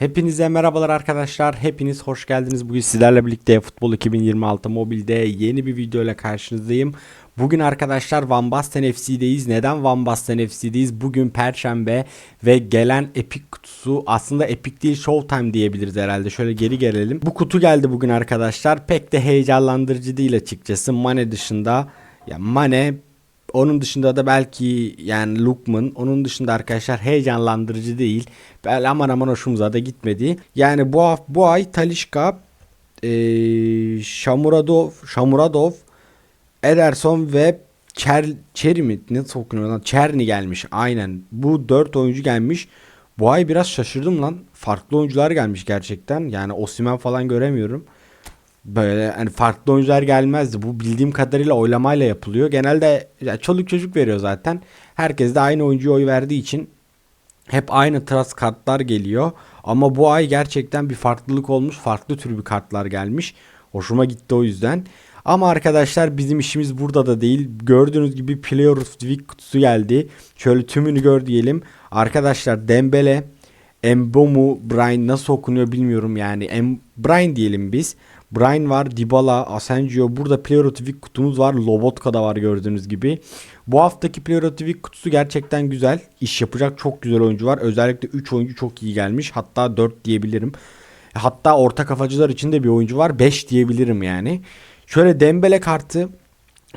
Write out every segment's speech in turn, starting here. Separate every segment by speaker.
Speaker 1: Hepinize merhabalar arkadaşlar. Hepiniz hoş geldiniz. Bugün sizlerle birlikte Futbol 2026 mobilde yeni bir video ile karşınızdayım. Bugün arkadaşlar Van Basten FC'deyiz. Neden Van Basten FC'deyiz? Bugün Perşembe ve gelen Epic kutusu aslında Epic değil Showtime diyebiliriz herhalde. Şöyle geri gelelim. Bu kutu geldi bugün arkadaşlar. Pek de heyecanlandırıcı değil açıkçası. Mane dışında. Ya Mane onun dışında da belki yani Lukman. Onun dışında arkadaşlar heyecanlandırıcı değil. Böyle aman aman hoşumuza da gitmedi. Yani bu bu ay Talişka, eee Shamuradov, Shamuradov, Ederson ve Çer, Çeri mi? Nasıl okunuyor lan? Çerni gelmiş. Aynen. Bu 4 oyuncu gelmiş. Bu ay biraz şaşırdım lan. Farklı oyuncular gelmiş gerçekten. Yani Osimhen falan göremiyorum. Böyle hani farklı oyuncular gelmezdi. Bu bildiğim kadarıyla oylamayla yapılıyor. Genelde ya çoluk çocuk veriyor zaten. Herkes de aynı oyuncuya oy verdiği için hep aynı trust kartlar geliyor. Ama bu ay gerçekten bir farklılık olmuş. Farklı tür bir kartlar gelmiş. Hoşuma gitti o yüzden. Ama arkadaşlar bizim işimiz burada da değil. Gördüğünüz gibi Player of the Week kutusu geldi. Şöyle tümünü gör diyelim. Arkadaşlar Dembele, Embomu, Brian nasıl okunuyor bilmiyorum yani. Em, Brian diyelim biz. Brian var, Dybala, Asensio. Burada Player of the Week kutumuz var. Lobotka da var gördüğünüz gibi. Bu haftaki Player of the Week kutusu gerçekten güzel. İş yapacak çok güzel oyuncu var. Özellikle 3 oyuncu çok iyi gelmiş. Hatta 4 diyebilirim. Hatta orta kafacılar için de bir oyuncu var. 5 diyebilirim yani. Şöyle Dembele kartı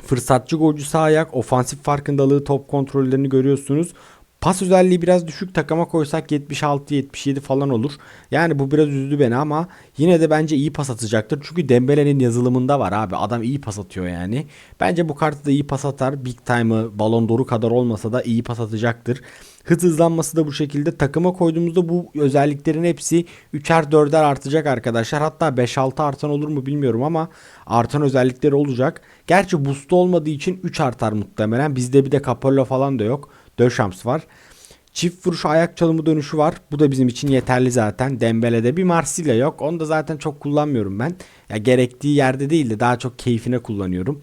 Speaker 1: fırsatçı golcü sağ ayak, ofansif farkındalığı, top kontrollerini görüyorsunuz. Pas özelliği biraz düşük takıma koysak 76-77 falan olur. Yani bu biraz üzdü beni ama yine de bence iyi pas atacaktır. Çünkü Dembele'nin yazılımında var abi. Adam iyi pas atıyor yani. Bence bu kartı da iyi pas atar. Big time'ı Ballon d'Or'u kadar olmasa da iyi pas atacaktır. Hız hızlanması da bu şekilde. Takıma koyduğumuzda bu özelliklerin hepsi 3'er 4'er artacak arkadaşlar. Hatta 5-6 artan olur mu bilmiyorum ama artan özellikleri olacak. Gerçi boost olmadığı için 3 artar muhtemelen. Bizde bir de Capello falan da yok. Döşams var. Çift vuruş ayak çalımı dönüşü var. Bu da bizim için yeterli zaten. Dembele'de bir Marsilya yok. Onu da zaten çok kullanmıyorum ben. Ya gerektiği yerde değil de daha çok keyfine kullanıyorum.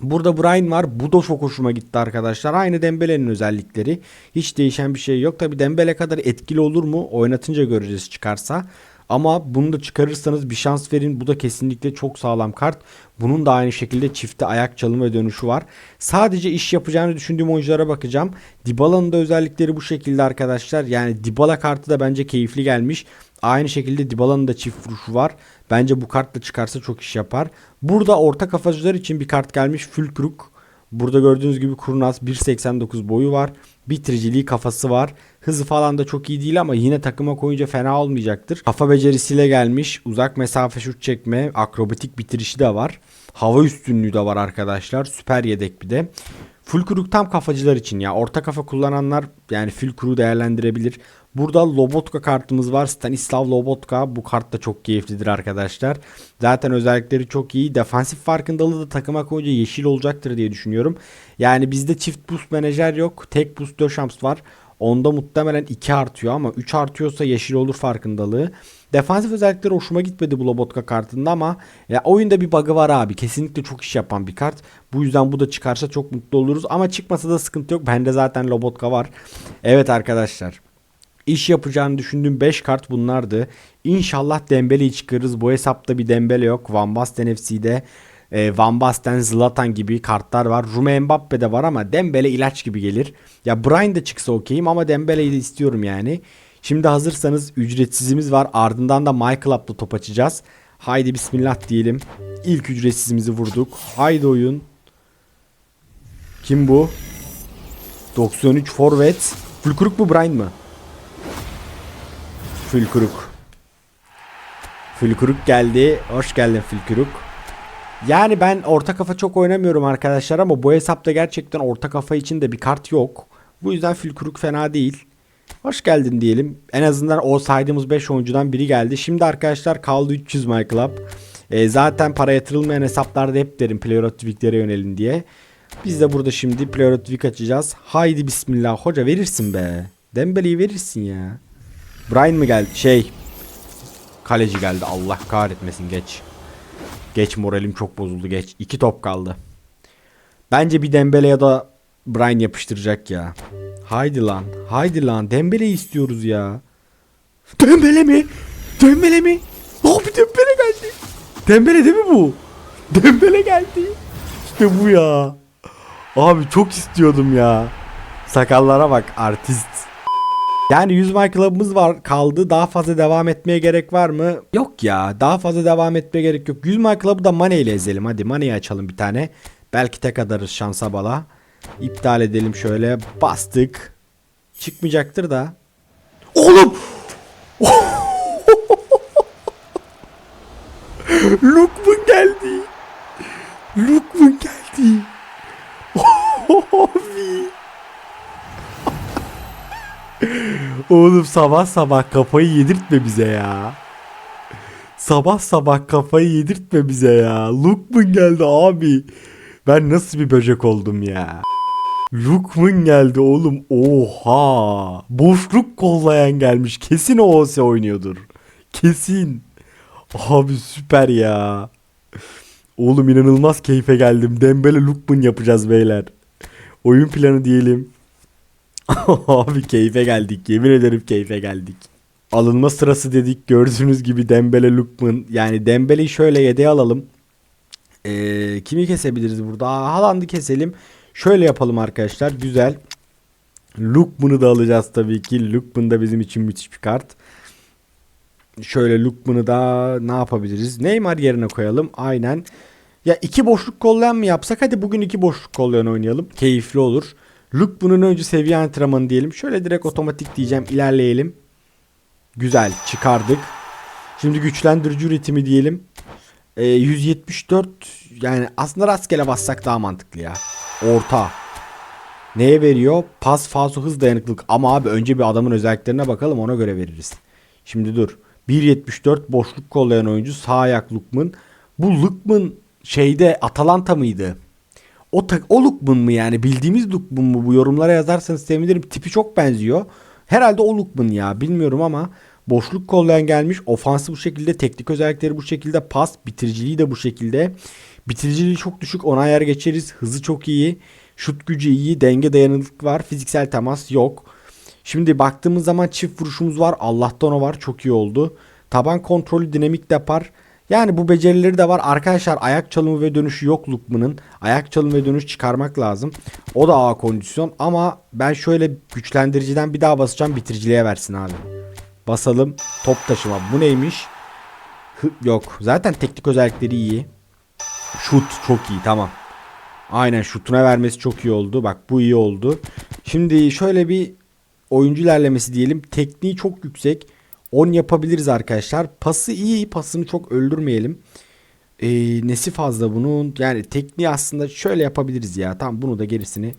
Speaker 1: Burada Brian var. Bu da çok hoşuma gitti arkadaşlar. Aynı Dembele'nin özellikleri. Hiç değişen bir şey yok. Tabi Dembele kadar etkili olur mu? Oynatınca göreceğiz çıkarsa. Ama bunu da çıkarırsanız bir şans verin. Bu da kesinlikle çok sağlam kart. Bunun da aynı şekilde çifte ayak çalımı ve dönüşü var. Sadece iş yapacağını düşündüğüm oyunculara bakacağım. Dybala'nın da özellikleri bu şekilde arkadaşlar. Yani Dybala kartı da bence keyifli gelmiş. Aynı şekilde Dybala'nın da çift vuruşu var. Bence bu kartla çıkarsa çok iş yapar. Burada orta kafacılar için bir kart gelmiş. Fülkruk. Burada gördüğünüz gibi kurnaz 1.89 boyu var. Bitiriciliği kafası var. Hızı falan da çok iyi değil ama yine takıma koyunca fena olmayacaktır. Kafa becerisiyle gelmiş. Uzak mesafe şut çekme. Akrobatik bitirişi de var. Hava üstünlüğü de var arkadaşlar. Süper yedek bir de. Full kuruk tam kafacılar için ya. Orta kafa kullananlar yani full kuru değerlendirebilir. Burada Lobotka kartımız var. Stanislav Lobotka. Bu kart da çok keyiflidir arkadaşlar. Zaten özellikleri çok iyi. Defansif farkındalığı da takıma koyunca yeşil olacaktır diye düşünüyorum. Yani bizde çift boost menajer yok. Tek boost Döşams var. Onda muhtemelen 2 artıyor ama 3 artıyorsa yeşil olur farkındalığı. Defansif özellikleri hoşuma gitmedi bu Lobotka kartında ama ya oyunda bir bug'ı var abi. Kesinlikle çok iş yapan bir kart. Bu yüzden bu da çıkarsa çok mutlu oluruz. Ama çıkmasa da sıkıntı yok. Bende zaten Lobotka var. Evet arkadaşlar. İş yapacağını düşündüğüm 5 kart bunlardı. İnşallah Dembele'yi çıkarırız. Bu hesapta bir Dembele yok. Van Basten FC'de e, Van Basten, Zlatan gibi kartlar var. Rume Mbappe de var ama Dembele ilaç gibi gelir. Ya Brian da çıksa okeyim ama Dembele'yi de istiyorum yani. Şimdi hazırsanız ücretsizimiz var. Ardından da My Club'la top açacağız. Haydi bismillah diyelim. İlk ücretsizimizi vurduk. Haydi oyun. Kim bu? 93 forvet. Fulkuruk mu Brian mı? Fulkuruk. Fulkuruk geldi. Hoş geldin Fulkuruk. Yani ben orta kafa çok oynamıyorum arkadaşlar ama bu hesapta gerçekten orta kafa için de bir kart yok. Bu yüzden Fulkuruk fena değil. Hoş geldin diyelim. En azından o saydığımız 5 oyuncudan biri geldi. Şimdi arkadaşlar kaldı 300 My Club. E, zaten para yatırılmayan hesaplarda hep derim Player yönelin diye. Biz de burada şimdi Player açacağız. Haydi bismillah. Hoca verirsin be. Dembele'yi verirsin ya. Brian mı geldi? Şey. Kaleci geldi. Allah kahretmesin geç. Geç moralim çok bozuldu geç. İki top kaldı. Bence bir Dembele ya da Brian yapıştıracak ya. Haydi lan. Haydi lan. Dembele'yi istiyoruz ya. Dembele mi? Dembele mi? Abi Dembele geldi. Dembele değil mi bu? Dembele geldi. İşte bu ya. Abi çok istiyordum ya. Sakallara bak artist. Yani 100 My Club'ımız var kaldı. Daha fazla devam etmeye gerek var mı? Yok ya. Daha fazla devam etmeye gerek yok. 100 My Club'ı da Money ile ezelim. Hadi Money'i açalım bir tane. Belki tek adarız şansa bala. İptal edelim şöyle. Bastık. Çıkmayacaktır da. Oğlum! Lukman geldi. Lukman geldi. Abi. Oğlum sabah sabah kafayı yedirtme bize ya. Sabah sabah kafayı yedirtme bize ya. Lukman geldi abi. Ben nasıl bir böcek oldum ya. Lukman geldi oğlum. Oha. Boşluk kollayan gelmiş. Kesin o OS oynuyordur. Kesin. Abi süper ya. Oğlum inanılmaz keyfe geldim. Dembele Lukman yapacağız beyler. Oyun planı diyelim. Abi keyfe geldik. Yemin ederim keyfe geldik. Alınma sırası dedik. Gördüğünüz gibi Dembele Lukman. Yani Dembele'yi şöyle yedeğe alalım. Ee, kimi kesebiliriz burada? Aa, Haaland'ı keselim. Şöyle yapalım arkadaşlar. Güzel. Lukman'ı da alacağız tabii ki. Lukman da bizim için müthiş bir kart. Şöyle Lukman'ı da ne yapabiliriz? Neymar yerine koyalım. Aynen. Ya iki boşluk kollayan mı yapsak? Hadi bugün iki boşluk kollayan oynayalım. Keyifli olur. Lukman'ın önce seviye antrenmanı diyelim. Şöyle direkt otomatik diyeceğim. İlerleyelim. Güzel. Çıkardık. Şimdi güçlendirici üretimi diyelim. Ee, 174 yani aslında rastgele bassak daha mantıklı ya. Orta. Neye veriyor? Pas, falso, hız, dayanıklılık. Ama abi önce bir adamın özelliklerine bakalım ona göre veririz. Şimdi dur. 1.74 boşluk kollayan oyuncu sağ ayak Lukman. Bu Lukman şeyde Atalanta mıydı? O, tak, o Lukman mı yani bildiğimiz Lukman mı bu yorumlara yazarsanız sevinirim. Tipi çok benziyor. Herhalde o Lukman ya bilmiyorum ama boşluk kollayan gelmiş. Ofansı bu şekilde teknik özellikleri bu şekilde pas bitiriciliği de bu şekilde. Bitiriciliği çok düşük ona ayar geçeriz. Hızı çok iyi. Şut gücü iyi. Denge dayanıklık var. Fiziksel temas yok. Şimdi baktığımız zaman çift vuruşumuz var. Allah'tan o var. Çok iyi oldu. Taban kontrolü dinamik depar. Yani bu becerileri de var. Arkadaşlar ayak çalımı ve dönüşü yok Lukman'ın. Ayak çalımı ve dönüş çıkarmak lazım. O da A kondisyon ama ben şöyle güçlendiriciden bir daha basacağım bitiriciliğe versin abi. Basalım. Top taşıma. Bu neymiş? Hı, yok. Zaten teknik özellikleri iyi. Şut çok iyi tamam. Aynen şutuna vermesi çok iyi oldu. Bak bu iyi oldu. Şimdi şöyle bir oyuncu ilerlemesi diyelim. Tekniği çok yüksek. 10 yapabiliriz arkadaşlar. Pası iyi. Pasını çok öldürmeyelim. Ee, nesi fazla bunun? Yani tekniği aslında şöyle yapabiliriz ya. Tamam bunu da gerisini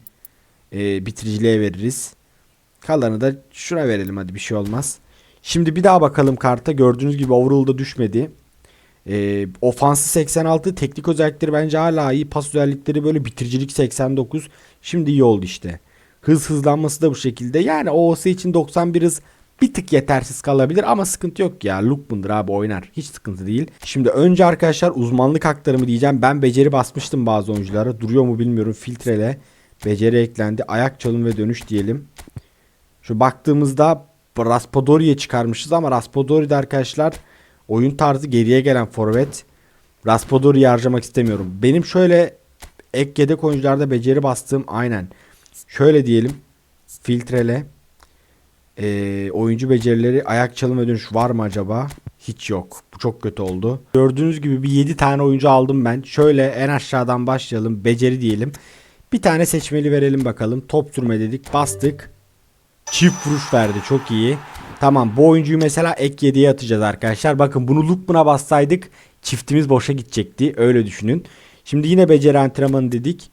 Speaker 1: e, bitiriciliğe veririz. Kalanı da şuna verelim hadi bir şey olmaz. Şimdi bir daha bakalım karta. Gördüğünüz gibi overall'da düşmedi. E, ofansı 86. Teknik özellikleri bence hala iyi. Pas özellikleri böyle bitiricilik 89. Şimdi iyi oldu işte. Hız hızlanması da bu şekilde. Yani OOS için 91 hız bir tık yetersiz kalabilir ama sıkıntı yok ya. Lukman'dır abi oynar. Hiç sıkıntı değil. Şimdi önce arkadaşlar uzmanlık haklarımı diyeceğim. Ben beceri basmıştım bazı oyunculara. Duruyor mu bilmiyorum. Filtrele beceri eklendi. Ayak çalım ve dönüş diyelim. Şu baktığımızda Raspadori'ye çıkarmışız ama Raspadori'de arkadaşlar oyun tarzı geriye gelen forvet. Raspadori'yi harcamak istemiyorum. Benim şöyle ek yedek oyuncularda beceri bastığım aynen. Şöyle diyelim. Filtrele. Ee, oyuncu becerileri ayak çalım dönüş var mı acaba? Hiç yok. Bu çok kötü oldu. Gördüğünüz gibi bir 7 tane oyuncu aldım ben. Şöyle en aşağıdan başlayalım. Beceri diyelim. Bir tane seçmeli verelim bakalım. Top sürme dedik. Bastık. Çift vuruş verdi. Çok iyi. Tamam bu oyuncuyu mesela ek 7'ye atacağız arkadaşlar. Bakın bunu Lukman'a bassaydık çiftimiz boşa gidecekti. Öyle düşünün. Şimdi yine beceri antrenmanı dedik.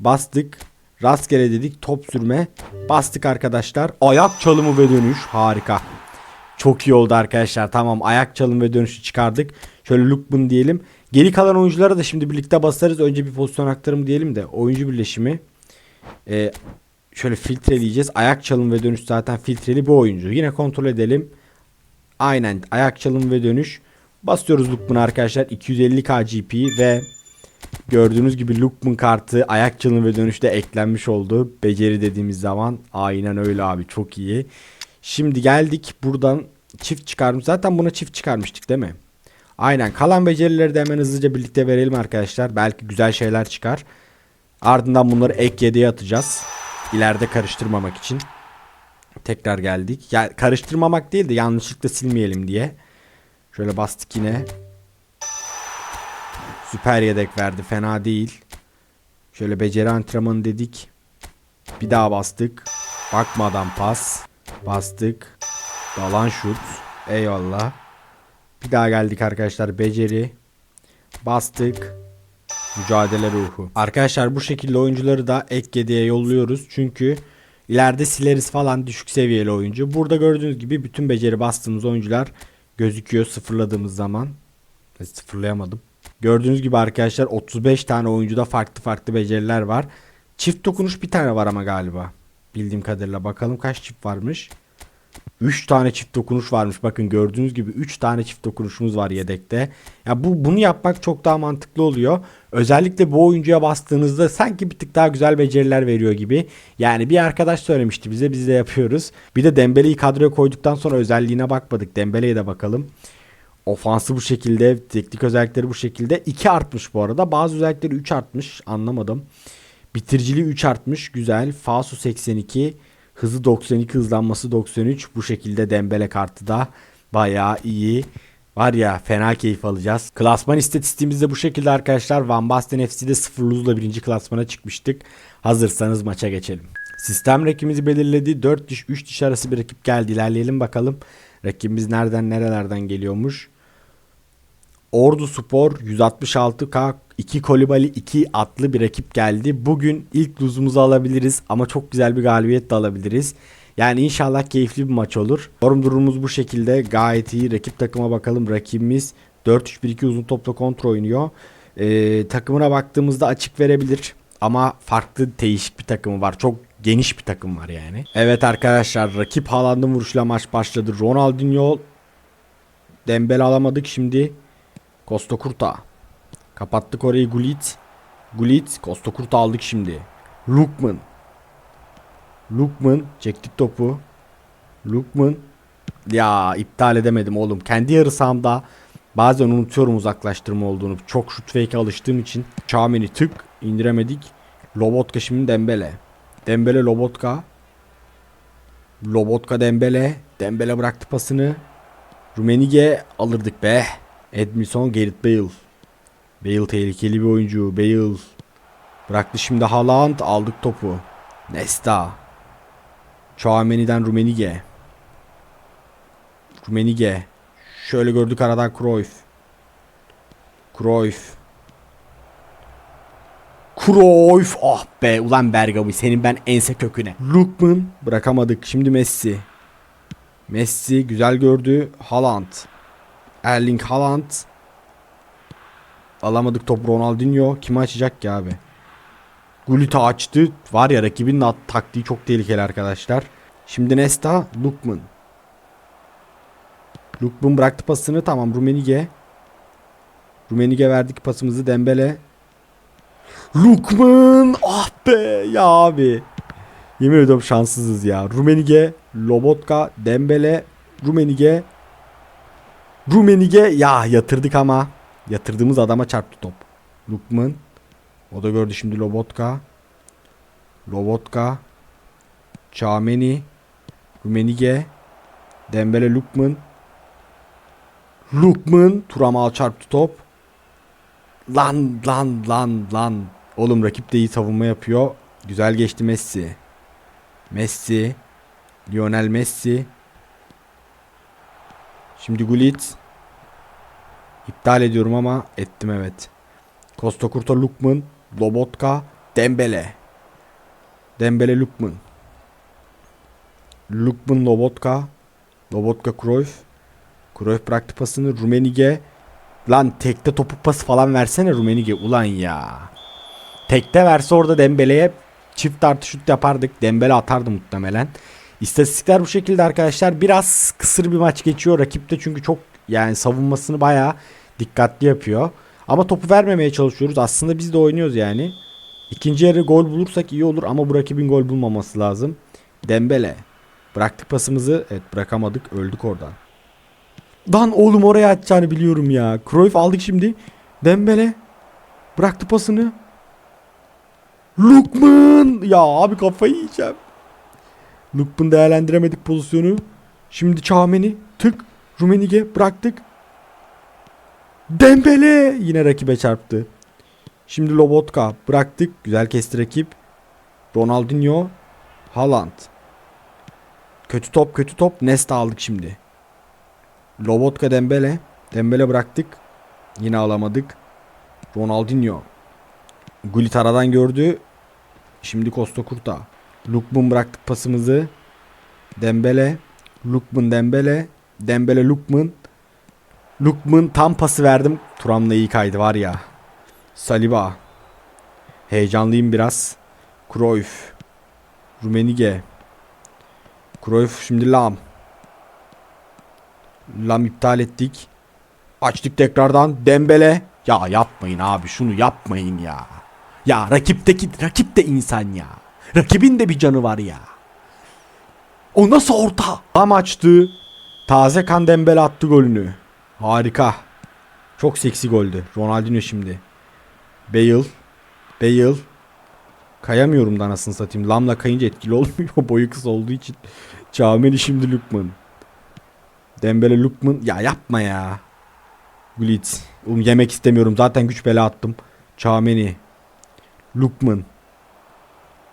Speaker 1: Bastık. Rastgele dedik. Top sürme. Bastık arkadaşlar. Ayak çalımı ve dönüş. Harika. Çok iyi oldu arkadaşlar. Tamam ayak çalım ve dönüşü çıkardık. Şöyle Lukman diyelim. Geri kalan oyunculara da şimdi birlikte basarız. Önce bir pozisyon aktarımı diyelim de. Oyuncu birleşimi. Ee, şöyle filtreleyeceğiz. Ayak çalım ve dönüş zaten filtreli bu oyuncu. Yine kontrol edelim. Aynen ayak çalım ve dönüş. Basıyoruz Lukman arkadaşlar. 250k GP ve gördüğünüz gibi Lukman kartı ayak çalım ve dönüşte eklenmiş oldu. Beceri dediğimiz zaman aynen öyle abi çok iyi. Şimdi geldik buradan çift çıkarmış. Zaten buna çift çıkarmıştık değil mi? Aynen. Kalan becerileri de hemen hızlıca birlikte verelim arkadaşlar. Belki güzel şeyler çıkar. Ardından bunları ek 7'ye atacağız. İleride karıştırmamak için. Tekrar geldik. Ya karıştırmamak değil de yanlışlıkla silmeyelim diye. Şöyle bastık yine. Süper yedek verdi. Fena değil. Şöyle beceri antrenmanı dedik. Bir daha bastık. Bakmadan pas. Bastık. Dalan şut. Eyvallah. Bir daha geldik arkadaşlar. Beceri. Bastık. Mücadele ruhu. Arkadaşlar bu şekilde oyuncuları da ek 7'ye yolluyoruz. Çünkü ileride sileriz falan düşük seviyeli oyuncu. Burada gördüğünüz gibi bütün beceri bastığımız oyuncular gözüküyor sıfırladığımız zaman. Sıfırlayamadım. Gördüğünüz gibi arkadaşlar 35 tane oyuncuda farklı farklı beceriler var. Çift dokunuş bir tane var ama galiba. Bildiğim kadarıyla bakalım kaç çift varmış. 3 tane çift dokunuş varmış. Bakın gördüğünüz gibi 3 tane çift dokunuşumuz var yedekte. Ya bu bunu yapmak çok daha mantıklı oluyor. Özellikle bu oyuncuya bastığınızda sanki bir tık daha güzel beceriler veriyor gibi. Yani bir arkadaş söylemişti bize biz de yapıyoruz. Bir de Dembele'yi kadroya koyduktan sonra özelliğine bakmadık. Dembele'ye de bakalım. Ofansı bu şekilde, teknik özellikleri bu şekilde. 2 artmış bu arada. Bazı özellikleri 3 artmış. Anlamadım. Bitiriciliği 3 artmış. Güzel. Fasu 82. Hızı 92, hızlanması 93. Bu şekilde Dembele kartı da bayağı iyi. Var ya fena keyif alacağız. Klasman istatistiğimiz de bu şekilde arkadaşlar. Van Basten FC'de 0 luzla birinci klasmana çıkmıştık. Hazırsanız maça geçelim. Sistem rakibimizi belirledi. 4 diş 3 diş arası bir rakip geldi. İlerleyelim bakalım. Rakibimiz nereden nerelerden geliyormuş. Ordu Spor 166K 2 Kolibali 2 atlı bir rakip geldi. Bugün ilk luzumuzu alabiliriz ama çok güzel bir galibiyet de alabiliriz. Yani inşallah keyifli bir maç olur. Yorum durumumuz bu şekilde gayet iyi. Rakip takıma bakalım. Rakibimiz 4-3-1-2 uzun topla kontrol oynuyor. Ee, takımına baktığımızda açık verebilir. Ama farklı değişik bir takımı var. Çok geniş bir takım var yani. Evet arkadaşlar rakip Haaland'ın vuruşuyla maç başladı. Ronaldinho Dembele alamadık şimdi. Costa Curta. Kapattık orayı Gullit. Gullit. Costa Curta aldık şimdi. Lukman. Lukman. Çektik topu. Lukman. Ya iptal edemedim oğlum. Kendi yarı sahamda bazen unutuyorum uzaklaştırma olduğunu. Çok şut fake alıştığım için. Çamini tık indiremedik. Lobotka şimdi Dembele. Dembele Lobotka. Lobotka Dembele. Dembele bıraktı pasını. Rumenige alırdık be. Edmison Gareth Bale. Bale tehlikeli bir oyuncu. Bale. Bıraktı şimdi Haaland. Aldık topu. Nesta. Chouameni'den Rumenige. Rumenige. Şöyle gördük aradan Cruyff. Cruyff. Cruyff. Ah be ulan Bergami senin ben ense köküne. Lukman bırakamadık. Şimdi Messi. Messi güzel gördü. Haaland. Erling Haaland. Alamadık top Ronaldinho. Kimi açacak ki abi? Gulit'i açtı. Var ya rakibinin taktiği çok tehlikeli arkadaşlar. Şimdi Nesta. Lukman. Lukman bıraktı pasını. Tamam Rumenige. Rumenige verdik pasımızı Dembele. Lukman. Ah be ya abi. Yemin ediyorum şanssızız ya. Rumenige, Lobotka, Dembele, Rumenige. Rumenige ya yatırdık ama. Yatırdığımız adama çarptı top. Lukman. O da gördü şimdi Lobotka. Lobotka. Çameni. Rumenige. Dembele Lukman. Lukman. Turamal çarptı top. Lan lan lan lan. Oğlum rakip de iyi savunma yapıyor. Güzel geçti Messi. Messi. Lionel Messi. Şimdi Gullit. İptal ediyorum ama ettim evet. Costa Curta Lukman. Lobotka. Dembele. Dembele Lukman. Lukman Lobotka. Lobotka Cruyff. Cruyff bıraktı pasını. Rumenige. Lan tekte topu pası falan versene Rumenige. Ulan ya. Tekte verse orada Dembele'ye çift artı şut yapardık. Dembele atardı muhtemelen. İstatistikler bu şekilde arkadaşlar. Biraz kısır bir maç geçiyor. Rakip de çünkü çok yani savunmasını bayağı dikkatli yapıyor. Ama topu vermemeye çalışıyoruz. Aslında biz de oynuyoruz yani. İkinci yarı gol bulursak iyi olur ama bu rakibin gol bulmaması lazım. Dembele. Bıraktık pasımızı. Evet bırakamadık. Öldük oradan. Lan oğlum oraya atacağını biliyorum ya. Cruyff aldık şimdi. Dembele. Bıraktı pasını. Lukman. Ya abi kafayı yiyeceğim. Lukman değerlendiremedik pozisyonu. Şimdi Çağmen'i tık. Rumenige bıraktık. Dembele yine rakibe çarptı. Şimdi Lobotka bıraktık. Güzel kesti rakip. Ronaldinho. Haaland. Kötü top kötü top. Nesta aldık şimdi. Lobotka Dembele. Dembele bıraktık. Yine alamadık. Ronaldinho. Gullit aradan gördü. Şimdi Costa Curta. Lukman bıraktık pasımızı. Dembele. Lukman Dembele. Dembele Lukman. Lukman tam pası verdim. Turam'la iyi kaydı var ya. Saliba. Heyecanlıyım biraz. Cruyff. Rumenige. Cruyff şimdi Lam. Lam iptal ettik. Açtık tekrardan. Dembele. Ya yapmayın abi şunu yapmayın ya. Ya rakipteki rakip de insan ya. Rakibin de bir canı var ya. O nasıl orta? Lam açtı. Taze kan Dembele attı golünü. Harika. Çok seksi goldü. Ronaldinho şimdi. Bale. Bale. Kayamıyorum da anasını satayım. Lamla kayınca etkili olmuyor. Boyu kısa olduğu için. Çağmeni şimdi Lukman. Dembele Lukman. Ya yapma ya. Gullit. Oğlum yemek istemiyorum. Zaten güç bela attım. Çağmeni. Lukman.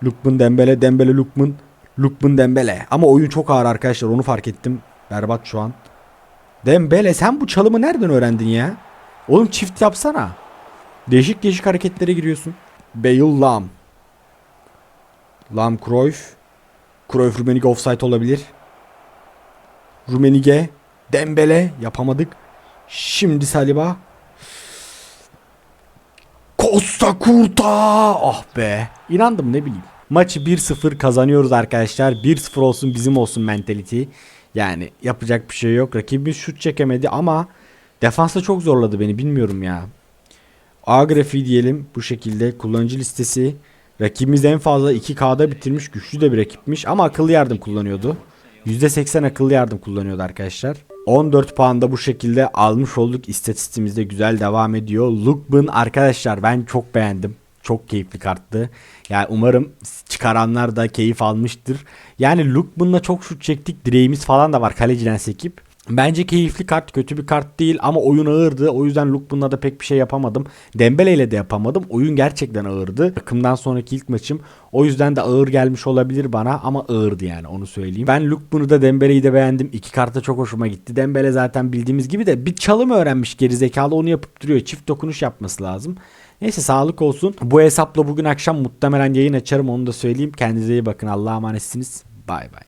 Speaker 1: Lukman Dembele. Dembele Lukman. Lukman Dembele. Ama oyun çok ağır arkadaşlar. Onu fark ettim. Berbat şu an. Dembele sen bu çalımı nereden öğrendin ya? Oğlum çift yapsana. Değişik değişik hareketlere giriyorsun. Bale Lam. Lam Cruyff. Cruyff Rumenige offside olabilir. Rumenige. Dembele yapamadık. Şimdi Saliba. Costa Curta. Ah be. İnandım ne bileyim. Maçı 1-0 kazanıyoruz arkadaşlar. 1-0 olsun bizim olsun mentality. Yani yapacak bir şey yok. Rakibimiz şut çekemedi ama defansta çok zorladı beni bilmiyorum ya. A grafiği diyelim bu şekilde kullanıcı listesi. Rakibimiz en fazla 2K'da bitirmiş güçlü de bir rakipmiş ama akıllı yardım kullanıyordu. %80 akıllı yardım kullanıyordu arkadaşlar. 14 puan da bu şekilde almış olduk. İstatistiğimiz de güzel devam ediyor. Lukman arkadaşlar ben çok beğendim. Çok keyifli karttı. Yani umarım çıkaranlar da keyif almıştır. Yani Lukman'la çok şut çektik. Direğimiz falan da var kaleciden sekip. Bence keyifli kart kötü bir kart değil ama oyun ağırdı. O yüzden Lukman'la da pek bir şey yapamadım. Dembele ile de yapamadım. Oyun gerçekten ağırdı. Takımdan sonraki ilk maçım. O yüzden de ağır gelmiş olabilir bana ama ağırdı yani onu söyleyeyim. Ben Lukman'ı da Dembele'yi de beğendim. İki karta çok hoşuma gitti. Dembele zaten bildiğimiz gibi de bir çalım öğrenmiş gerizekalı onu yapıp duruyor. Çift dokunuş yapması lazım. Neyse sağlık olsun. Bu hesapla bugün akşam muhtemelen yayın açarım onu da söyleyeyim. Kendinize iyi bakın. Allah'a emanetsiniz. Bay bay.